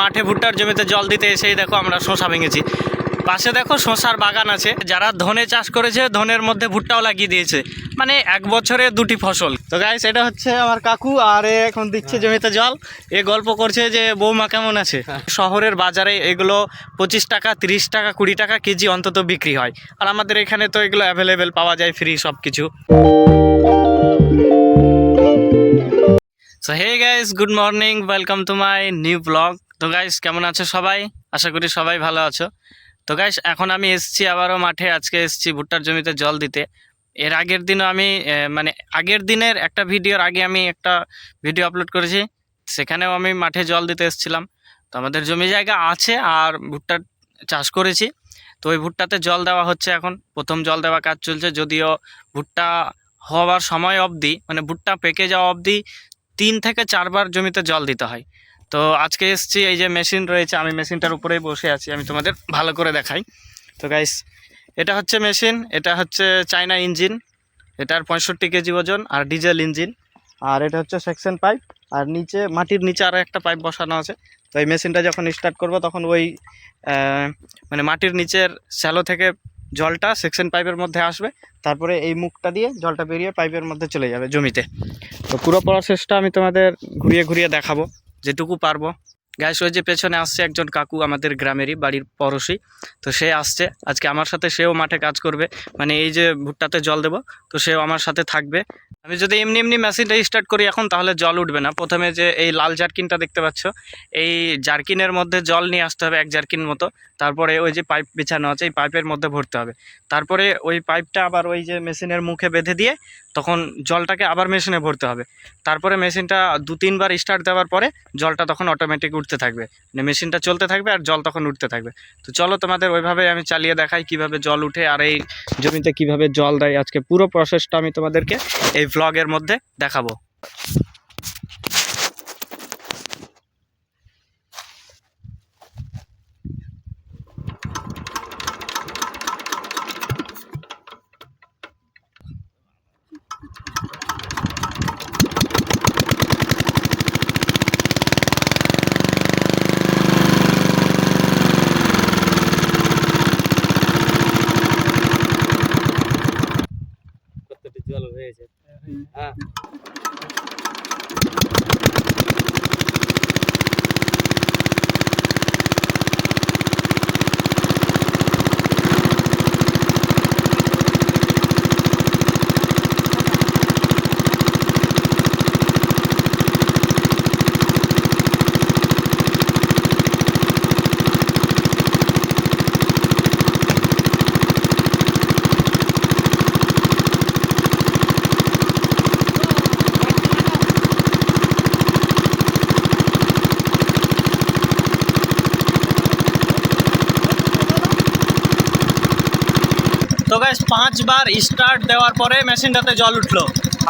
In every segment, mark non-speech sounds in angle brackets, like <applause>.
মাঠে ভুট্টার জমিতে জল দিতে এসেই দেখো আমরা শশা ভেঙেছি। পাশে দেখো শশার বাগান আছে। যারা ধনে চাষ করেছে, ধনের মধ্যে ভুট্টাও লাগিয়ে দিয়েছে। মানে এক বছরে দুটি ফসল। তো গাইস এটা হচ্ছে আমার কাকু আর এখন দিচ্ছে জমিতে জল। এ গল্প করছে যে, বৌমা কেমন আছে? শহরের বাজারে এগুলো পঁচিশ টাকা, তিরিশ টাকা, কুড়ি টাকা কেজি অন্তত বিক্রি হয়। আর আমাদের এখানে তো এগুলো অ্যাভেলেবেল পাওয়া যায় ফ্রি সব কিছু so hey guys good morning welcome to my new blog তো গাইস কেমন আছো সবাই? আশা করি সবাই ভালো আছো। তো গাইস এখন আমি এসেছি আবারও মাঠে। আজকে এসেছি ভুট্টার জমিতে জল দিতে। এর আগের দিনও আমি মানে আগের দিনের একটা ভিডিওর আগে আমি একটা ভিডিও আপলোড করেছি। সেখানেও আমি মাঠে জল দিতে এসেছিলাম। তো আমাদের জমি জায়গা আছে আর ভুট্টার চাষ করেছি। তো ওই ভুট্টাতে জল দেওয়া হচ্ছে এখন। প্রথম জল দেওয়া কাজ চলছে। যদিও ভুট্টা হওয়ার সময় অবধি মানে ভুট্টা পেকে যাওয়া অবধি তিন থেকে চারবার জমিতে জল দিতে হয়। তো আজকে এসছি, এই যে মেশিন রয়েছে, আমি মেশিনটার উপরেই বসে আছি, আমি তোমাদের ভালো করে দেখাই। তো গাইস এটা হচ্ছে মেশিন এটা হচ্ছে চায়না ইঞ্জিন এটার পঁয়ষট্টি কেজি ওজন আর ডিজেল ইঞ্জিন আর এটা হচ্ছে সেকশন পাইপ আর নিচে, মাটির নিচে আরও একটা পাইপ বসানো আছে। তো এই মেশিনটা যখন স্টার্ট করব, তখন ওই মানে মাটির নিচের শ্যালো থেকে জলটা সেকশন পাইপের মধ্যে আসবে, তারপরে এই মুখটা দিয়ে জলটা বেরিয়ে পাইপের মধ্যে চলে যাবে জমিতে। তো পুরো প্রসেসটা আমি তোমাদের ঘুরিয়ে ঘুরিয়ে দেখাবো। যেটুকু পারব। গ্যাস ওই যে পেছনে আসছে একজন কাকু আমাদের গ্রামেরই বাড়ির পড়োশি। তো সে আসছে। আজকে আমার সাথে সেও মাঠে কাজ করবে। মানে এই যে ভুট্টাতে জল দেবো, তো সেও আমার সাথে থাকবে। আমি যদি এমনি এমনি মেশিনটা স্টার্ট করি এখন, তাহলে জল উঠবে না। প্রথমে যে এই লাল জার্কিনটা দেখতে পাচ্ছ, এই জার্কিনের মধ্যে জল নিয়ে আসতে হবে এক জার্কিন মতো। তারপরে ওই যে পাইপ বিছানো আছে, এই পাইপের মধ্যে ভরতে হবে। তারপরে ওই পাইপটা আবার ওই যে মেশিনের মুখে বেঁধে দিয়ে, তখন জলটাকে আবার মেশিনে ভরতে হবে। তারপরে মেশিনটা দু তিনবার স্টার্ট দেওয়ার পরে, জলটা তখন অটোমেটিক উঠতে থাকবে। মানে মেশিনটা চলতে থাকবে আর জল তখন উঠতে থাকবে। তো চলো তোমাদের ওইভাবে আমি চালিয়ে দেখাই কীভাবে জল উঠে আর এই জমিতে কীভাবে জল দেয়। আজকে পুরো প্রসেসটা আমি তোমাদেরকে এই ভ্লগের মধ্যে দেখাবো। তো গাইস পাঁচবার স্টার্ট দেওয়ার পরে মেশিনটাতে জল উঠল।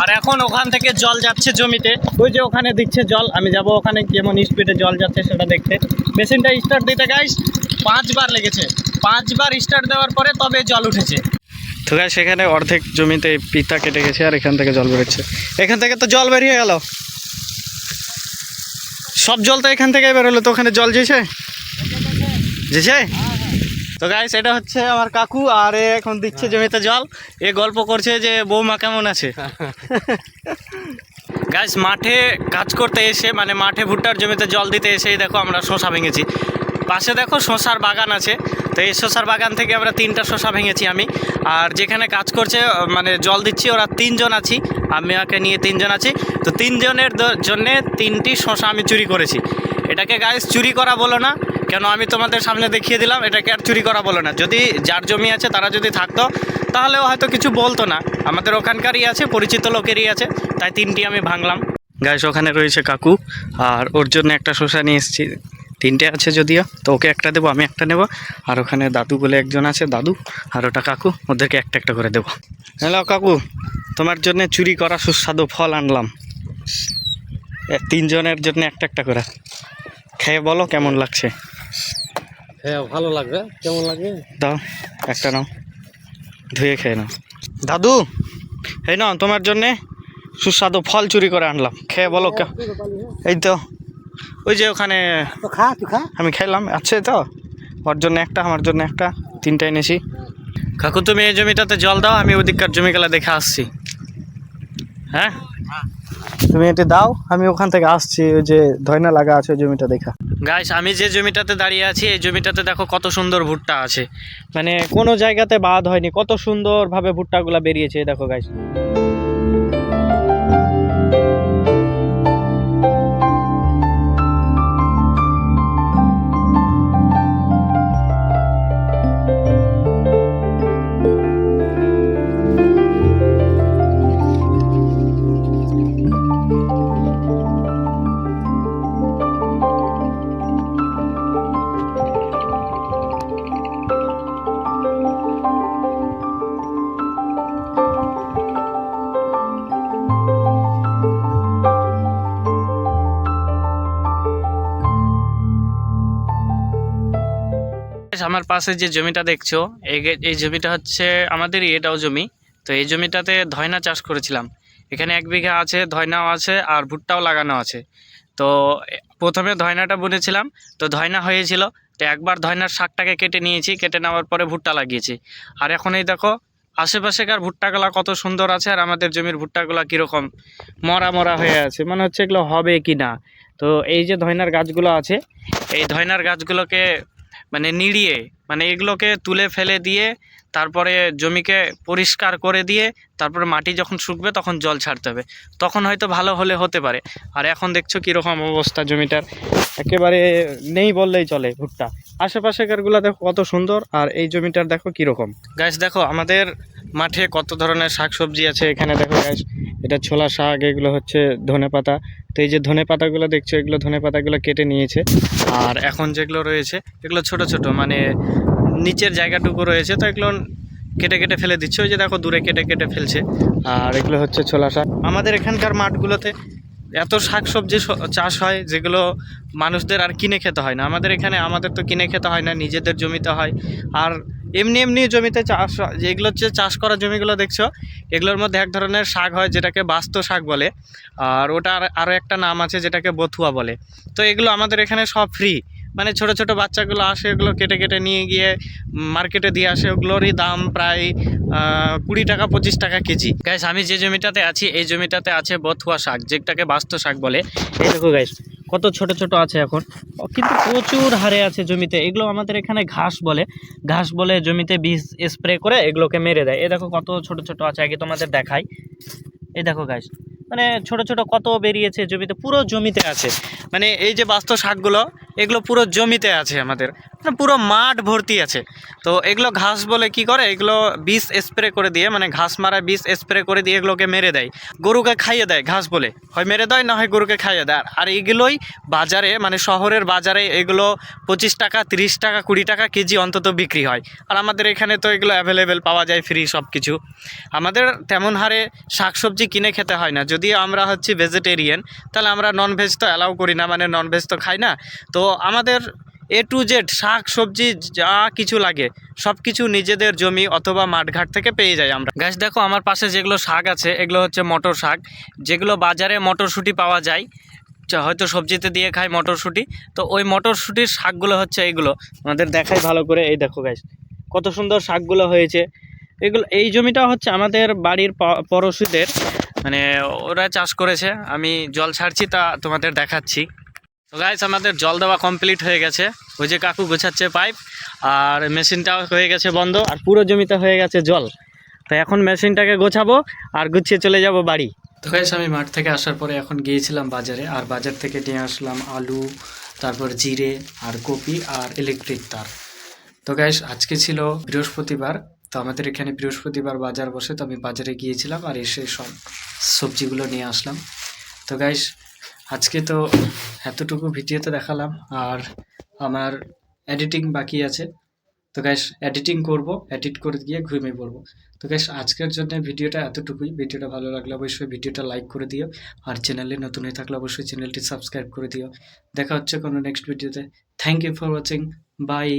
আর এখন ওখান থেকে জল যাচ্ছে জমিতে। ওই যে ওখানে দিচ্ছে জল, আমি যাব ওখানে কেমন স্পিডে জল যাচ্ছে সেটা দেখতে। মেশিনটা স্টার্ট দিতে গাইস পাঁচবার লেগেছে। পাঁচবার স্টার্ট দেওয়ার পরে তবে জল উঠেছে। তো গাইস সেখানে অর্ধেক জমিতে পিতা কেটে গেছে আর এখান থেকে জল বেরোচ্ছে। এখান থেকে তো জল বেরিয়ে গেল। সব জল তো এখান থেকে বেরোলো। তো ওখানে জল যেছে? যেছে? তো গাইস এটা হচ্ছে আমার কাকু আর এ এখন দিচ্ছে জমিতে জল। এ গল্প করছে যে বৌমা কেমন আছে? <laughs> গাইস মাঠে কাজ করতে এসে মানে মাঠে ভুট্টার জমিতে জল দিতে এসেই দেখো আমরা শশা ভেঙেছি। পাশে দেখো শশার বাগান আছে। তো এই শশার বাগান থেকে আমরা তিনটা শশা ভেঙেছি আমি। আর যেখানে কাজ করছে মানে জল দিচ্ছি ওরা তিনজন আছি। আমি ওকে নিয়ে তিনজন আছি। তো তিনজনের জন্যে তিনটি শশা আমি চুরি করেছি। এটাকে গাইস চুরি করা বলো না কেন আমি তোমাদের সামনে দেখিয়ে দিলাম? এটাকে আর চুরি করা বলো না। যদি যার জমি আছে, তারা যদি থাকতো, তাহলেও হয়তো কিছু বলতো না। আমাদের ওখানকারই আছে, পরিচিত লোকেরই আছে, তাই তিনটি আমি ভাঙলাম। গাইস ওখানে রয়েছে কাকু, আর ওর জন্য একটা শসা নিয়ে এসেছি। তিনটে আছে যদিও, তো ওকে একটা দেবো, আমি একটা নেব। আর ওখানে দাদু বলে একজন আছে, দাদু, আর ওটা কাকু, ওদেরকে একটা একটা করে দেবো। হ্যালো কাকু, তোমার জন্য চুরি করা সুস্বাদু ফল আনলাম। তিনজনের জন্য একটা একটা করে। খেয়ে বলো কেমন লাগছে? হ্যাঁ ভালো লাগবে। কেমন লাগবে দাও একটা নাও। ধুয়ে খেয়ে নাও। দাদু এই নাও তোমার জন্যে সুস্বাদু ফল চুরি করে আনলাম। খেয়ে বলো কে- এই তো ওই যে ওখানে খা তুই খা। আমি খেলাম আছে তো। ওর জন্য একটা আমার জন্য একটা তিনটা এনেছি। কাকু তুমি এই জমিটাতে জল দাও আমি ওদিককার জমিগুলা দেখে আসছি। হ্যাঁ। তুমি এটা দাও আমি ওখান থেকে আসছি ওই যে ধয়না লাগা আছে ওই জমিটা দেখা। গাইস আমি যে জমিটাতে দাঁড়িয়ে আছি, এই জমিটাতে দেখো কত সুন্দর ভুট্টা আছে। মানে কোনো জায়গাতে বাদ হয়নি, কত সুন্দরভাবে ভুট্টাগুলো বেরিয়েছে দেখো গাইস আমার পাশে যে জমিটা দেখছ, এই এই জমিটা হচ্ছে আমাদেরই এটাও জমি। তো এই জমিটাতে ধয়না চাষ করেছিলাম। এখানে এক বিঘা আছে, ধয়নাও আছে আর ভুট্টাও লাগানো আছে। তো প্রথমে ধয়নাটা বুনেছিলাম, তো ধয়না হয়েছিল। তো একবার ধয়নার শাকটাকে কেটে নিয়েছি, কেটে নেওয়ার পরে ভুট্টা লাগিয়েছি। আর এখন এই দেখো, আশেপাশেকার ভুট্টাগুলা কত সুন্দর আছে আর আমাদের জমির ভুট্টাগুলা কীরকম মরা মরা হয়ে আছে। মনে হচ্ছে এগুলো হবে কি না তো এই যে ধয়নার গাছগুলো আছে, এই ধয়নার গাছগুলোকে মানে নিড়িয়ে মানে এগুলোকে তুলে ফেলে দিয়ে তারপরে জমিকে পরিষ্কার করে দিয়ে তারপরে মাটি যখন শুকবে তখন জল ছাড়তে হবে। তখন হয়তো ভালো হলে হতে পারে। আর এখন দেখছ কীরকম অবস্থা জমিটার। একেবারে নেই বললেই চলে ভুট্টা। আশেপাশেকারগুলো দেখো কত সুন্দর আর এই জমিটার দেখো কীরকম। গাছ দেখো, আমাদের মাঠে কত ধরনের শাক সবজি আছে এখানে দেখো গাছ এটা ছোলা শাক, এগুলো হচ্ছে ধনে পাতা। তো এই যে ধনে পাতাগুলো দেখছ, এগুলো ধনে পাতাগুলো কেটে নিয়েছে। আর এখন যেগুলো রয়েছে, এগুলো ছোট ছোট মানে নিচের জায়গাটুকু রয়েছে, তো এগুলো কেটে কেটে ফেলে দিচ্ছে। ওই যে দেখো, দূরে কেটে কেটে ফেলছে। আর এগুলো হচ্ছে ছোলা শাক। আমাদের এখানকার মাঠগুলোতে এত শাক সবজি স- চাষ হয়, যেগুলো মানুষদের আর কিনে খেতে হয় না। আমাদের এখানে আমাদের তো কিনে খেতে হয় না, নিজেদের জমিতে হয়। আর এমনি এমনি জমিতে চাষ যেগুলো হচ্ছে চাষ করা জমিগুলো দেখছ, এগুলোর মধ্যে এক ধরনের শাক হয় যেটাকে বাস্ত শাক বলে। আর ওটা আরও একটা নাম আছে যেটাকে বথুয়া বলে। তো এগুলো আমাদের এখানে সব ফ্রি মানে ছোট ছোট বাচ্চাগুলো আসে, এগুলো কেটে কেটে নিয়ে গিয়ে মার্কেটে দিয়ে আসে। ওগুলোরই দাম প্রায় কুড়ি টাকা, পঁচিশ টাকা কেজি। গ্যাস আমি যে জমিটাতে আছি, এই জমিটাতে আছে বথুয়া শাক, যেটাকে বাস্ত শাক বলে। এই দেখো গাইস কত ছোট ছোট আছে এখন। কিন্তু প্রচুর হারে আছে জমিতে। এগুলো আমাদের এখানে ঘাস বলে। ঘাস বলে জমিতে বীজ স্প্রে করে এগুলোকে মেরে দেয়। এ দেখো কত ছোট ছোট আছে, আগে তোমাদের দেখাই। এ দেখো ঘাস মানে ছোট ছোট কত বেরিয়েছে জমিতে, পুরো জমিতে আছে। মানে এই যে বাস্তু শাকগুলো, এগুলো পুরো জমিতে আছে আমাদের। পুরো মাঠ ভর্তি আছে। তো এগুলো ঘাস বলে কি করে? এগুলো বিষ স্প্রে করে দিয়ে মানে ঘাস মারা বিষ স্প্রে করে দিয়ে এগুলোকে মেরে দেয়। গরুকে খাইয়ে দেয় ঘাস বলে। হয় মেরে দেয়, না হয় গরুকে খাইয়ে দেয়। আর- এগুলোই বাজারে মানে শহরের বাজারে এগুলো পঁচিশ টাকা, তিরিশ টাকা, কুড়ি টাকা কেজি অন্তত বিক্রি হয়। আর আমাদের এখানে তো এগুলো অ্যাভেলেবেল পাওয়া যায় ফ্রি সব কিছু আমাদের তেমন হারে শাকসবজি কিনে খেতে হয় না। যদি আমরা হচ্ছি ভেজিটেরিয়ান তাহলে আমরা ননভেজ তো অ্যালাউ করি না মানে ননভেজ তো খাই না। তো আমাদের এ টু জেড শাক, সবজি, যা কিছু লাগে সব কিছু নিজেদের জমি অথবা মাঠঘাট থেকে পেয়ে যাই আমরা। গাছ দেখো, আমার পাশে যেগুলো শাক আছে, এগুলো হচ্ছে মটর শাক। যেগুলো বাজারে মটরশুঁটি পাওয়া যায় হয়তো সবজিতে দিয়ে খায় মটরশুঁটি। তো ওই মটরশুঁটির শাকগুলো হচ্ছে এইগুলো। আমাদের দেখাই ভালো করে, এই দেখো গাছ কত সুন্দর শাকগুলো হয়েছে। এগুলো, এই জমিটা হচ্ছে আমাদের বাড়ির পড়োশিদের মানে ওরা চাষ করেছে। আমি জল ছাড়ছি তা তোমাদের দেখাচ্ছি। তো গাইস আমাদের জল দেওয়া কমপ্লিট হয়ে গেছে। ওই যে কাকু গোছাচ্ছে পাইপ আর মেশিনটাও হয়ে গেছে বন্ধ, আর পুরো জমিতে হয়ে গেছে জল। তো এখন মেশিনটাকে গোছাবো, আর গুছিয়ে চলে যাব বাড়ি। তো গাইস আমি মাঠ থেকে আসার পরে এখন গিয়েছিলাম বাজারে, আর বাজার থেকে নিয়ে আসলাম আলু, তারপর জিরে, আর কপি, আর ইলেকট্রিক তার। তো গাইস আজকে ছিল বৃহস্পতিবার, তো আমাদের এখানে বৃহস্পতিবার বাজার বসে তো আমি বাজারে গিয়েছিলাম, আর এসে সব সবজিগুলো নিয়ে আসলাম। তো গাইস আজকে তো এতটুকু ভিডিওতে দেখালাম, আর আমার এডিটিং বাকি আছে। তো গ্যাস এডিটিং করব এডিট করে গিয়ে ঘুমিয়ে পড়ব। তো গ্যাস আজকের জন্য ভিডিওটা এতটুকুই। ভিডিওটা ভালো লাগলে অবশ্যই ভিডিওটা লাইক করে দিও। আর চ্যানেলে নতুন হয়ে থাকলে অবশ্যই চ্যানেলটি সাবস্ক্রাইব করে দিও। দেখা হচ্ছে কোনো নেক্সট ভিডিওতে thank you for watching bye